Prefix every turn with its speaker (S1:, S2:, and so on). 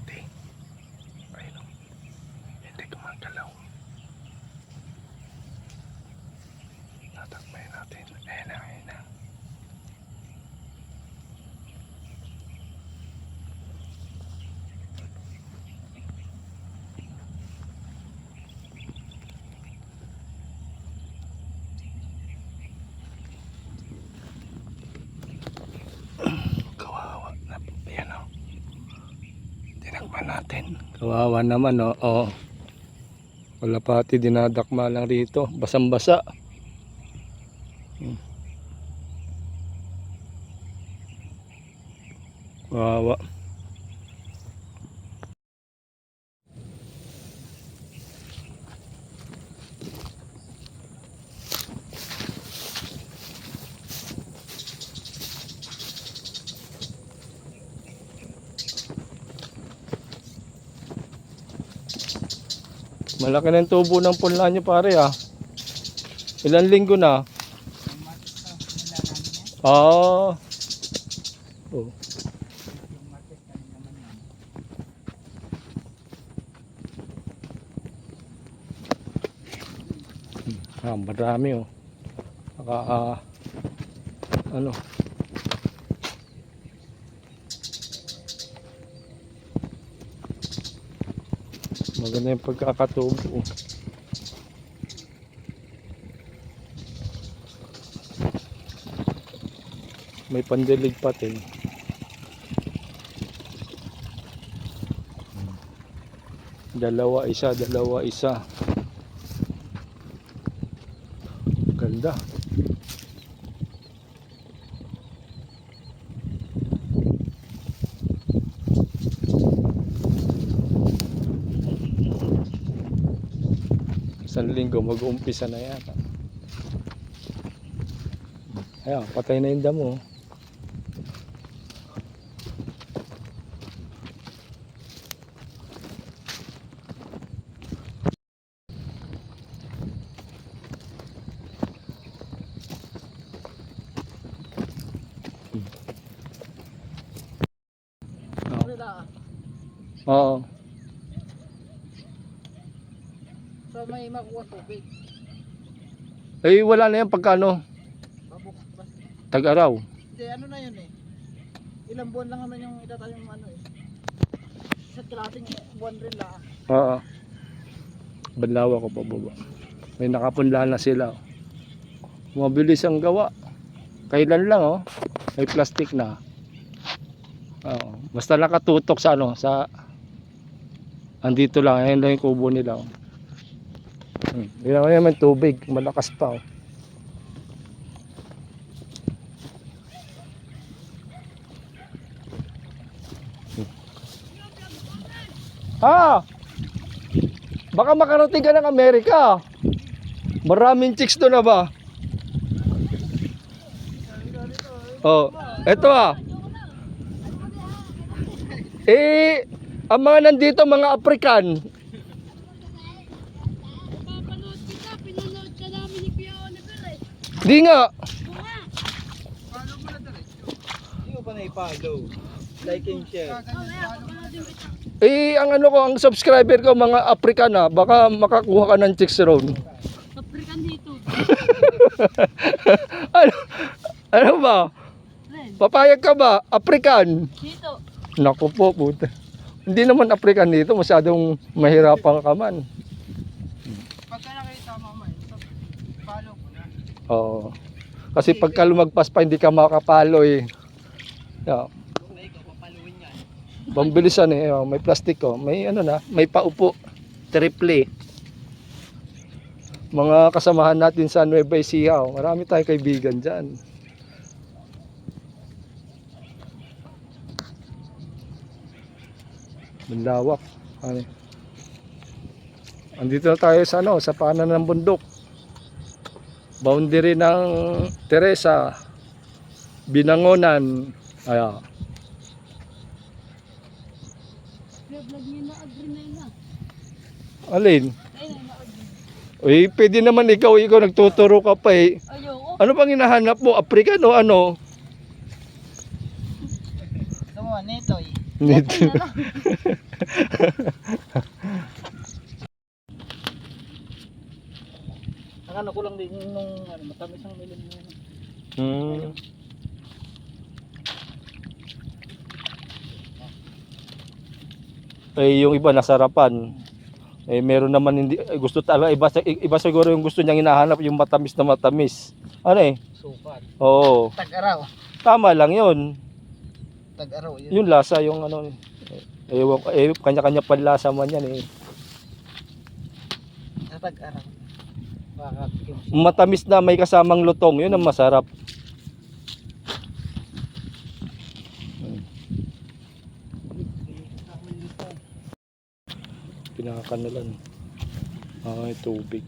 S1: kalapati. Ayun o. Hindi gumagalaw. Tatakbayin natin. Ayan na, ayan na. Kawawa na. Ayan o. Tinakpan natin. Kawawa naman o. Oh. Wala pati dinadakma lang rito. Basang-basa. Hmm. Kawawa. Malaki yung tubo ng punla nyo pare ah. Ilan linggo na? Ah. Oh. Ah, marami oh. Saka ah, ano? Maganda yung pagkakatubo. May pandilig pati. Dalawa, isa, dalawa, isa. Ganda. Isang linggo mag-uumpisa na yata. Ayan, patay na yung damo. Oo.
S2: So may makuha tubig.
S1: Eh, wala na yan pagkano.
S2: Babuk ba?
S1: Tag-araw.
S2: Hindi, ano na yun eh. Ilang buwan lang naman yung itatayo yung ano eh. Sa klaseng buwan rin lang.
S1: Oo. Banlawa ko pa baba. May nakapunla na sila. Mabilis ang gawa. Kailan lang oh. May plastic na. Oo. Basta nakatutok sa ano, sa andito lang, ayan lang yung kubo nila. Oh. Hmm. Yun naman tubig, malakas pa oh. Ah! Baka makarating ka ng Amerika. Maraming chicks doon na ba? Oh, eto ah. Eh, ang mga nandito mga African. Di nga.
S2: Hindi ko pa na-follow. Like and share.
S1: Eh, ang ano ko, ang subscriber ko mga African ah. Baka makakuha ka ng chicks ron.
S3: African dito.
S1: ano, ano ba? Papayag ka ba? African?
S3: dito.
S1: Naku po, puta. Hindi naman African dito, masyadong mahirapan ka man.
S2: Pagka nakita mama, follow ko na.
S1: Oo. Kasi pagka lumagpas pa, hindi ka makapalo eh. Yeah. Pambilisan eh. Oh, may plastic oh. May ano na, may paupo. Triple. Mga kasamahan natin sa Nueva Ecija. Oh. Marami tayong kaibigan dyan. Manlawak. Ano? Andito na tayo sa ano, sa paanan ng bundok. Boundary ng Teresa. Binangonan. Ayan. Alin? Uy, pwede naman ikaw, ikaw nagtuturo ka pa eh.
S3: Ayoko.
S1: Ano bang hinahanap mo? African o ano?
S2: Ito mo, neto eh.
S3: Okay na lang.
S2: Ang ano ko lang din yung nung ano, matamis ang milim niya.
S1: Hmm. Eh, yung iba nasarapan. Eh, meron naman hindi eh, gusto talaga iba, iba siguro yung gusto niyang hinahanap yung matamis na matamis. Ano eh?
S2: Supat.
S1: Oo.
S2: Tag-araw.
S1: Tama lang 'yun.
S2: Tag-araw yun.
S1: Yung lasa yung ano eh. Eh, kanya-kanya panlasa man yan eh.
S2: Sa tag-araw.
S1: Matamis na may kasamang lutong, yun ang masarap. Pinakakanalan. Ah, tubig.